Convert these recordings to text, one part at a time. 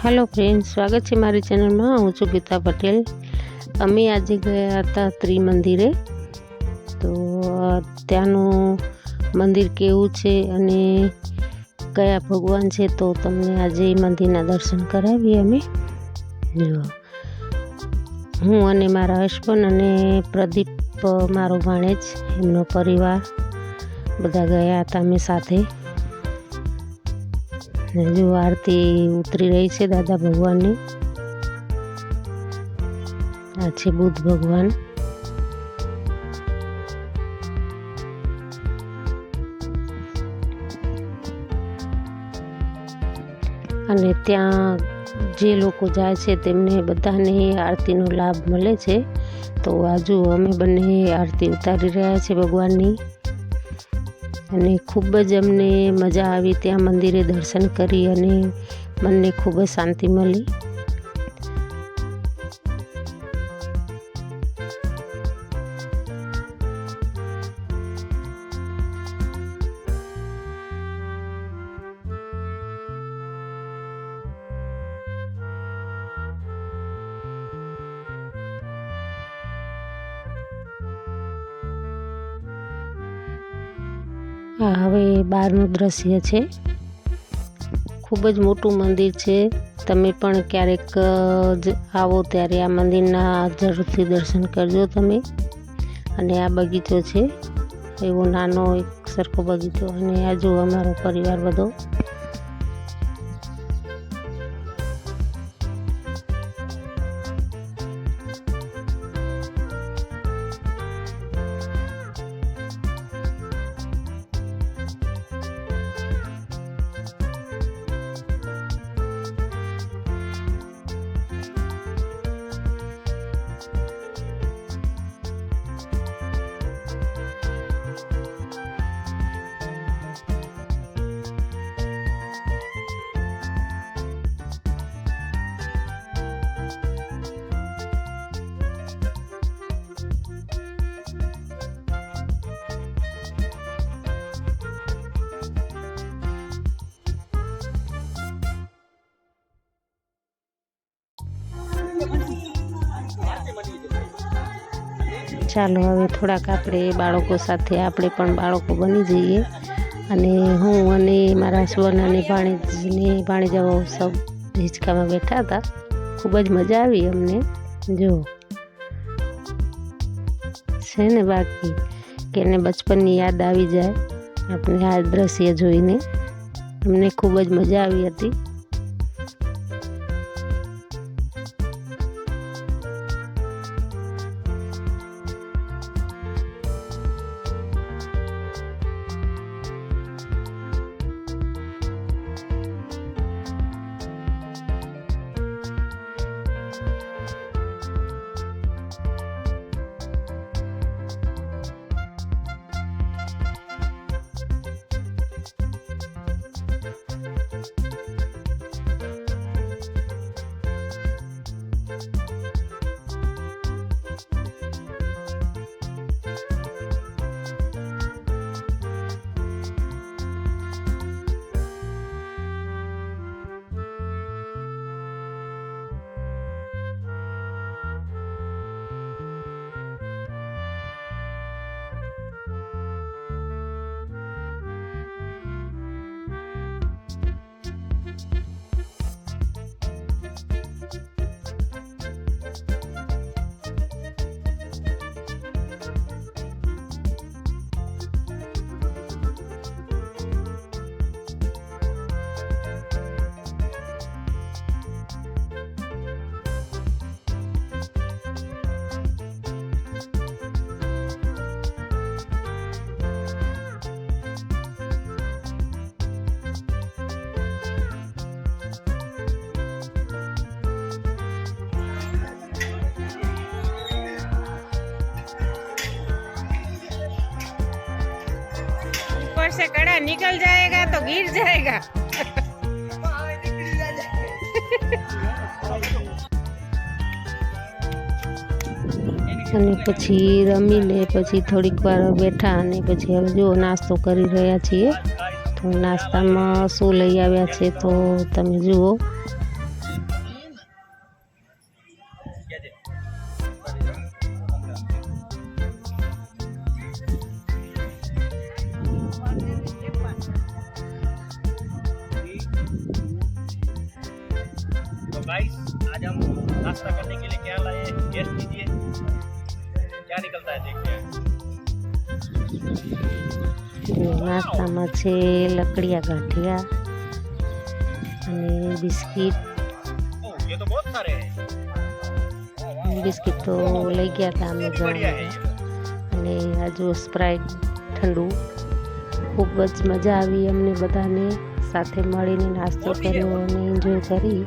Hello friend સ્વાગત છે મારી ચેનલમાં હું છું ગીતા પટેલ. અમે આજે ગયા હતા ત્રિમંદિરે. તો ત્યાંનું મંદિર કેવું છે અને કયા ભગવાન છે તો તમને આજે મંદિરના દર્શન કરાવીએ અમે. હું અને મારા હસબન્ડ અને પ્રદીપ મારો ભાણેજ, એમનો પરિવાર બધા ગયા હતા અમે સાથે. ને જો આરતી ઉતરી રહી છે દાદા ભગવાનની. આ છે બુદ્ધ ભગવાન. અને ત્યાં જે લોકો જાય છે તેમને બધાને આરતીનો લાભ મળે છે. તો આજુ અમે બંને આરતી ઉતારી રહ્યા છે ભગવાનની. અને ખૂબ જ અમને મજા આવી ત્યાં મંદિરે દર્શન કરી અને મનને ખૂબ જ શાંતિ મળી. આ હવે બહારનું દ્રશ્ય છે. ખૂબ જ મોટું મંદિર છે. તમે પણ ક્યારેક જ આવો ત્યારે આ મંદિરના જરૂરથી દર્શન કરજો તમે. અને આ બગીચો છે. એવો નાનો એક સરખો બગીચો અને આ જો અમારો પરિવાર બધો ચાલો હવે થોડાક આપણે બાળકો સાથે આપણે પણ બાળકો બની જઈએ. અને હું અને મારા સ્વન અને ભાણેજને ભાણેજાઓ સૌ હિંચકામાં બેઠા હતા. ખૂબ જ મજા આવી અમને. જો. છે ને બાકી, કે એને બચપનની યાદ આવી જાય. આપણે આ દ્રશ્ય જોઈને. અમને ખૂબ જ મજા આવી હતી. ऊपर से कड़ा निकल जाएगा तो गिर जाएगा અને પછી રમીને પછી થોડીક વાર બેઠા અને પછી હવે જો નાસ્તો કરી રહ્યા છીએ તો નાસ્તામાં શું લઈ આવ્યા છે તો તમે જુઓ गाइस आज हम नाश्ता करने के लिए क्या लाए गेस्ट कीजिए क्या निकलता है देखते हैं જો નાસ્તામાં છે લકડિયા ગાંઠિયા અને બિસ્કિટ ओह ये तो बहुत सारे हैं બિસ્કિટ તો લઈ ગયા હતા અમે बढ़िया है જમવા ये અને આ જો સ્પ્રાઇટ ઠંડુ ખૂબ જ મજા આવી અમને બધાને સાથે મળીને નાસ્તો કર્યો અને એન્જોય કરી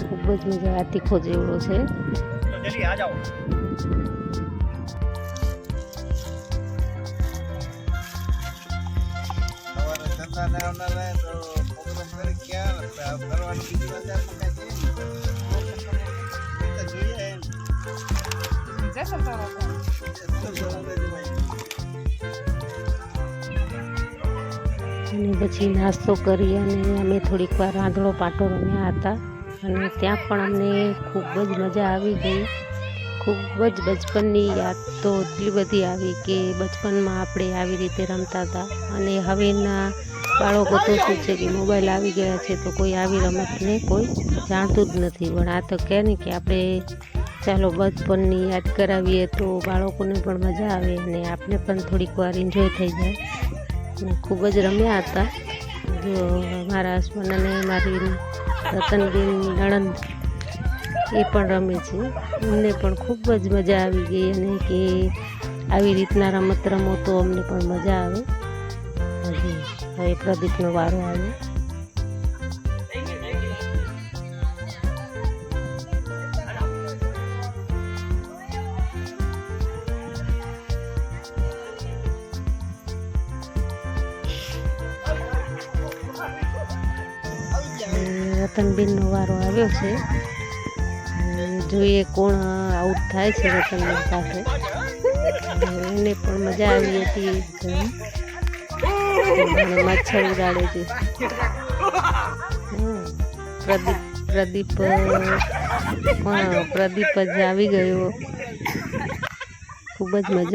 ખૂબ જ મજા તીખો જેવડો છે. અને પછી નાસ્તો કરી અને અમે થોડીક વાર આંધળો પાટો રમ્યા હતા. અને ત્યાં પણ અમને ખૂબ જ મજા આવી ગઈ. ખૂબ જ બચપનની યાદ તો એટલી બધી આવી કે બચપનમાં આપણે આવી રીતે રમતા હતા. અને હવેના બાળકો તો શું છે કે મોબાઈલ આવી ગયા છે તો કોઈ આવી રમતને કોઈ જાણતું જ નથી. પણ આ તો કહે ને કે આપણે ચાલો બચપનની યાદ કરાવીએ તો બાળકોને પણ મજા આવે અને આપણે પણ થોડીક વાર એન્જોય થઈ જાય. અને ખૂબ જ રમ્યા હતા. જો મારા હસબન્ડ અને મારી રતનબેન નણંદ એ પણ રમે છે. અમને પણ ખૂબ જ મજા આવી ગઈ અને કે આવી રીતના રમત રમો તો અમને પણ મજા આવે. હવે પ્રદીપનો વારો આવ્યો. રતનબેનનો વારો આવ્યો છે. જોઈએ કોણ આઉટ થાય છે રતનબેન અને એને પણ મજા આવી હતી. મચ્છર ઉડાડે છે. પ્રદીપ પ્રદીપ પણ પ્રદીપ જ આવી ગયો. ખૂબ જ મજા